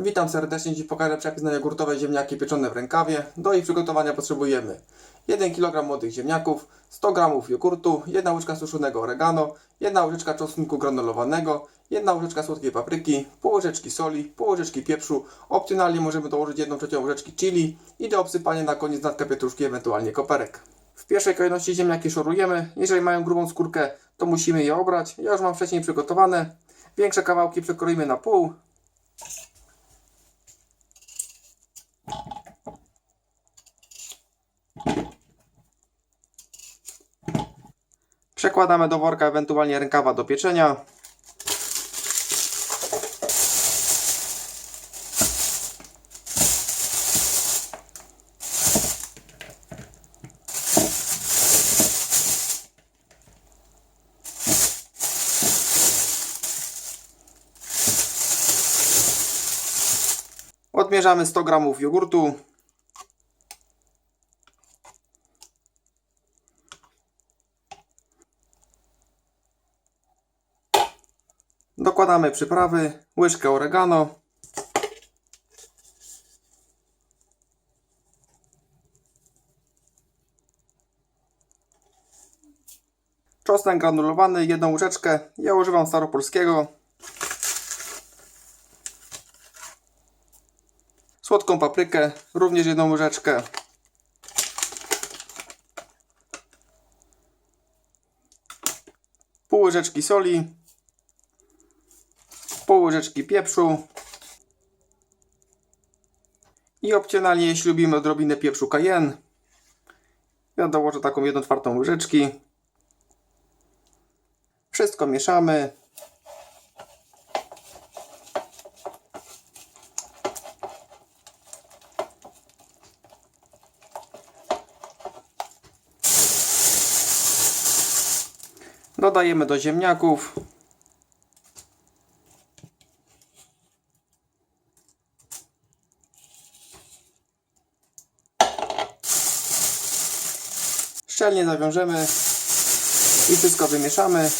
Witam serdecznie, dziś pokażę przepis na jogurtowe ziemniaki pieczone w rękawie. Do ich przygotowania potrzebujemy 1 kg młodych ziemniaków, 100 g jogurtu, 1 łyżka suszonego oregano, 1 łyżeczka czosnku granulowanego, 1 łyżeczka słodkiej papryki, pół łyżeczki soli, pół łyżeczki pieprzu. Opcjonalnie możemy dołożyć 1 trzecią łyżeczki chili i do obsypania na koniec natka pietruszki, ewentualnie koperek. W pierwszej kolejności ziemniaki szorujemy. Jeżeli mają grubą skórkę, to musimy je obrać. Ja już mam wcześniej przygotowane. Większe kawałki przekroimy na pół. Przekładamy do worka ewentualnie rękawa do pieczenia. Odmierzamy 100 g jogurtu. Dokładamy przyprawy, łyżkę oregano, czosnek granulowany, jedną łyżeczkę. Ja używam staropolskiego. Słodką paprykę, również jedną łyżeczkę. Pół łyżeczki soli pół łyżeczki pieprzu i opcjonalnie, jeśli lubimy odrobinę pieprzu cayenne, ja dołożę taką jedną czwartą łyżeczki. Wszystko mieszamy. Dodajemy do ziemniaków. Szczelnie zawiążemy i wszystko wymieszamy.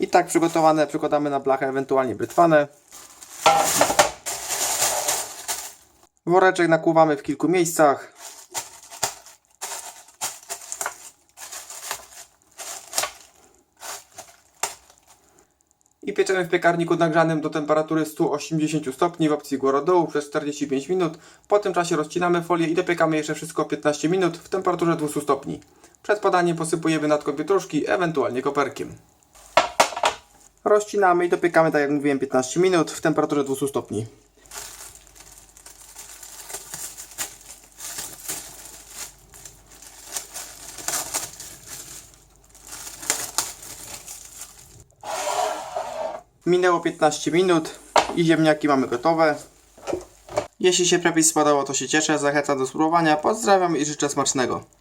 I tak przygotowane przykładamy na blachę, ewentualnie brytwane. Woreczek nakłuwamy w kilku miejscach. I pieczemy w piekarniku nagrzanym do temperatury 180 stopni w opcji góra dołu przez 45 minut. Po tym czasie rozcinamy folię i dopiekamy jeszcze wszystko 15 minut w temperaturze 200 stopni. Przed podaniem posypujemy natką pietruszki, ewentualnie koperkiem. Rozcinamy i dopiekamy, tak jak mówiłem, 15 minut w temperaturze 200 stopni. Minęło 15 minut i ziemniaki mamy gotowe. Jeśli się przepis spodobał, to się cieszę, zachęcam do spróbowania. Pozdrawiam i życzę smacznego.